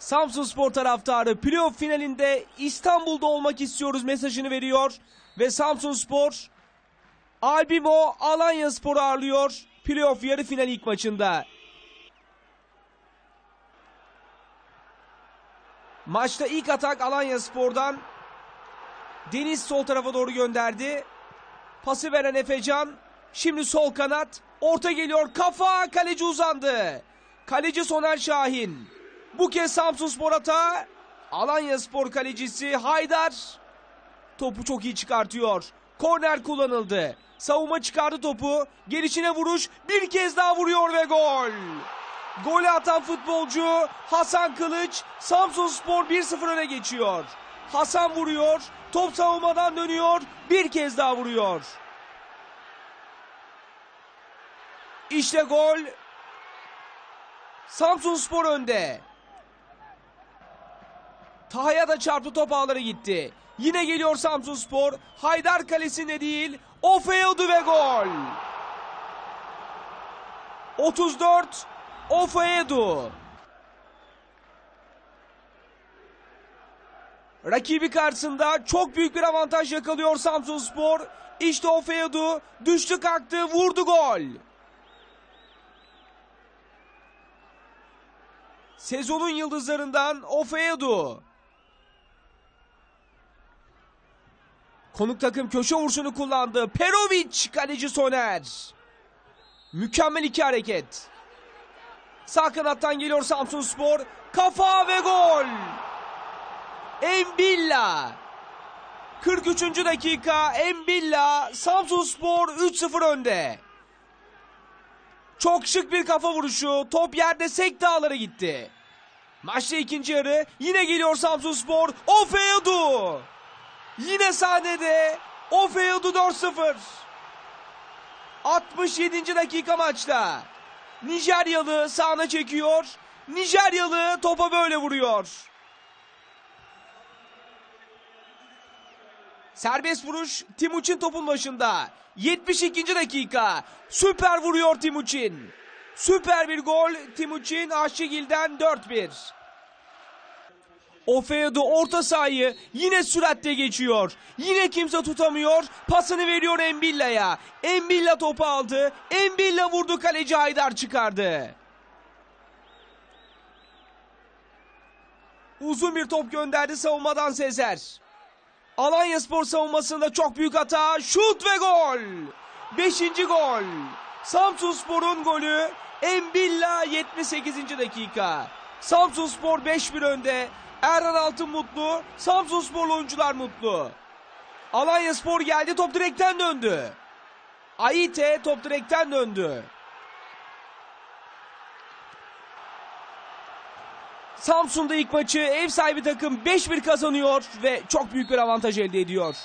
Samsun Spor taraftarı playoff finalinde İstanbul'da olmak istiyoruz mesajını veriyor. Ve Samsun Spor Albimo Alanya Spor'u ağırlıyor playoff yarı final ilk maçında. Maçta ilk atak Alanya Spor'dan. Deniz sol tarafa doğru gönderdi. Pası veren Efecan. Şimdi sol kanat. Orta geliyor. Kafa. Kaleci uzandı. Kaleci Soner Şahin. Bu kez Samsun Spor hata. Alanya Spor kalecisi Haydar. Topu çok iyi çıkartıyor. Korner kullanıldı. Savunma çıkardı topu. Gelişine vuruş. Bir kez daha vuruyor ve gol. Golü atan futbolcu Hasan Kılıç Samsun Spor 1-0 öne geçiyor. Hasan vuruyor. Top savunmadan dönüyor. Bir kez daha vuruyor. İşte gol. Samsun Spor önde. Taha'ya da çarptı top ağları gitti. Yine geliyor Samsun Spor. Haydar kalesinde değil. Ofeodu ve gol. 34 Ofeodu. Rakibi karşısında çok büyük bir avantaj yakalıyor Samsun Spor. İşte Ofeodu düştü kalktı vurdu gol. Sezonun yıldızlarından Ofeodu. Konuk takım köşe vuruşunu kullandı. Perovic kaleci Soner. Mükemmel iki hareket. Sağ kanattan geliyor Samsun Spor. Kafa ve gol. Embilla. 43. dakika Embilla Samsun Spor 3-0 önde. Çok şık bir kafa vuruşu. Top yerde sekti ağlara gitti. Maçta ikinci yarı yine geliyor Samsun Spor. Ofeodu. Yine sahnede Ofeodu 4-0. 67. dakika maçta. Nijeryalı sağına çekiyor. Nijeryalı topa böyle vuruyor. Serbest vuruş Timuçin topun başında. 72. dakika. Süper vuruyor Timuçin. Süper bir gol Timuçin Aşçigil'den 4-1. Ofeodu orta sahayı yine süratle geçiyor. Yine kimse tutamıyor. Pasını veriyor Embilla'ya. Embilla topu aldı. Embilla vurdu kaleci Haydar çıkardı. Uzun bir top gönderdi savunmadan Sezer. Alanya Spor savunmasında çok büyük hata. Şut ve gol. Beşinci gol. Samsun Spor'un golü. Embilla 78. dakika. Samsun Spor 5-1 önde. Erhan Altın mutlu. Samsun Sporlu oyuncular mutlu. Alanya Spor geldi top direkten döndü. Aite top direkten döndü. Samsun'da ilk maçı ev sahibi takım 5-1 kazanıyor ve çok büyük bir avantaj elde ediyor.